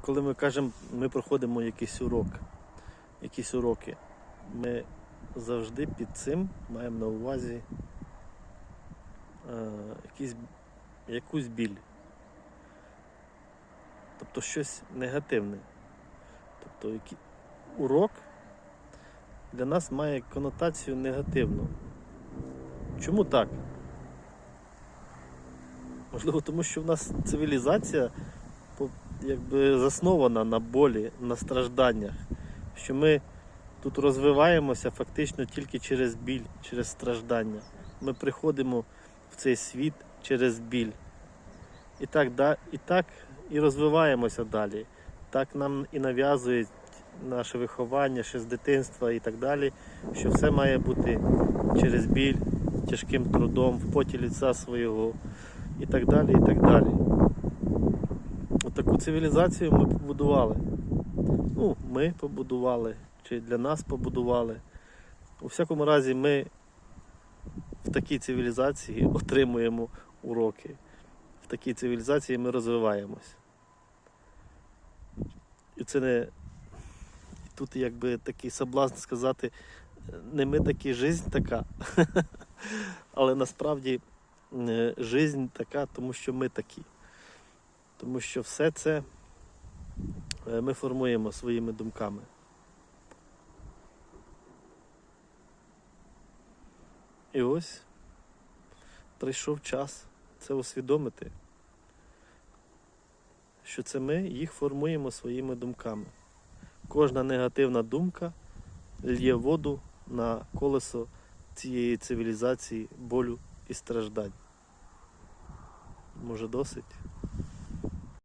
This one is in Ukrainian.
коли ми кажемо, ми проходимо якийсь урок, якісь уроки, ми завжди під цим маємо на увазі е, якийсь, якусь біль. Тобто щось негативне. Тобто які, урок для нас має конотацію негативну. Чому так? Можливо, тому що в нас цивілізація якби заснована на болі, на стражданнях. Що ми тут розвиваємося фактично тільки через біль, через страждання. Ми приходимо в цей світ через біль. І так, да- і так і розвиваємося далі. Так нам і нав'язують наше виховання ще з дитинства і так далі, що все має бути через біль, тяжким трудом, в поті ліца свого і так далі, і так далі. Таку цивілізацію ми побудували. Ну, ми побудували, чи для нас побудували. У всякому разі, ми в такій цивілізації отримуємо уроки. В такій цивілізації ми розвиваємось. І це не. Тут якби такий соблазн сказати, не ми такі, жизнь така. Але насправді е, жизнь така, тому що ми такі. Тому що все це е, ми формуємо своїми думками. І ось прийшов час це усвідомити, що це ми їх формуємо своїми думками. Кожна негативна думка лє воду на колесо цієї цивілізації болю і страждань. Може досить?